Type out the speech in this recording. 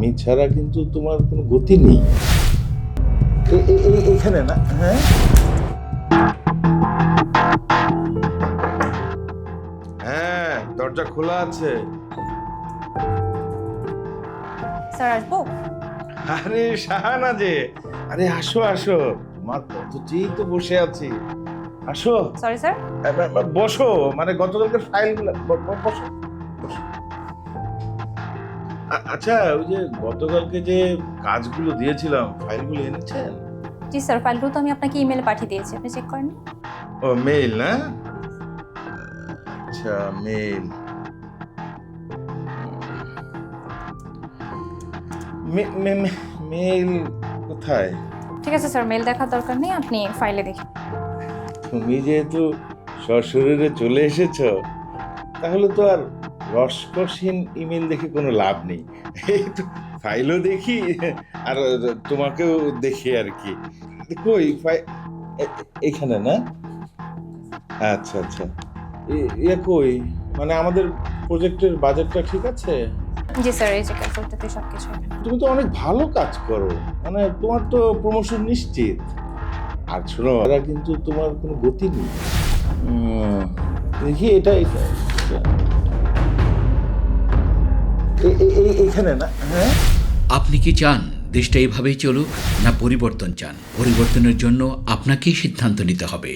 আমি ছাড়া কিন্তু তোমার কোনো গতি নেই। এ- এ- এ- এইখানে না হ্যাঁ? হ্যাঁ দরজা খোলা আছে। স্যার আসব? আরে শাহানা যে আরে আসো আসো। তোমার কত চেয়েই তো বসে আছি। আসো। সরি স্যার বসো। মানে গতকালকের ফাইলগুলো বসো। বসো। আচ্ছা ওই যে গতকালকে যে কাজগুলো দিয়েছিলাম ফাইলগুলো এনেছেন? জি স্যার ফাইলগুলো তো আমি আপনাকে ইমেলে পাঠিয়ে দিয়েছি আপনি চেক করেন ও মেইল না? আচ্ছা মেইল মেইল কোথায়? ঠিক আছে স্যার মেল দেখার দরকার নেই আপনি ফাইলে দেখুন তুমি যেহেতু সশরীরে চলে এসেছ তাহলে তো আর রসকসহীন ইমেল দেখে কোনো লাভ নেই। এই তো ফাইলও দেখি আর তোমাকেও দেখি আর কি। কই ফাই- এখানে না? আচ্ছা আচ্ছা। এ- ইয়ে কই? মানে আমাদের প্রজেক্টের বাজেটটা ঠিক আছে? জি স্যার এই যে ক্যালকুলেটারতে সব কিছু তুমি তো অনেক ভালো কাজ করো। মানে তোমার তো প্রমোশন নিশ্চিত। আর শোনো এরা কিন্তু তোমার কোনো গতি নেই। দেখি এটা এটা এইখানে না হ্যাঁ? আপনি কি চান দেশটা এভাবেই চলুক, না পরিবর্তন চান? পরিবর্তনের জন্য আপনাকেই সিদ্ধান্ত নিতে হবে।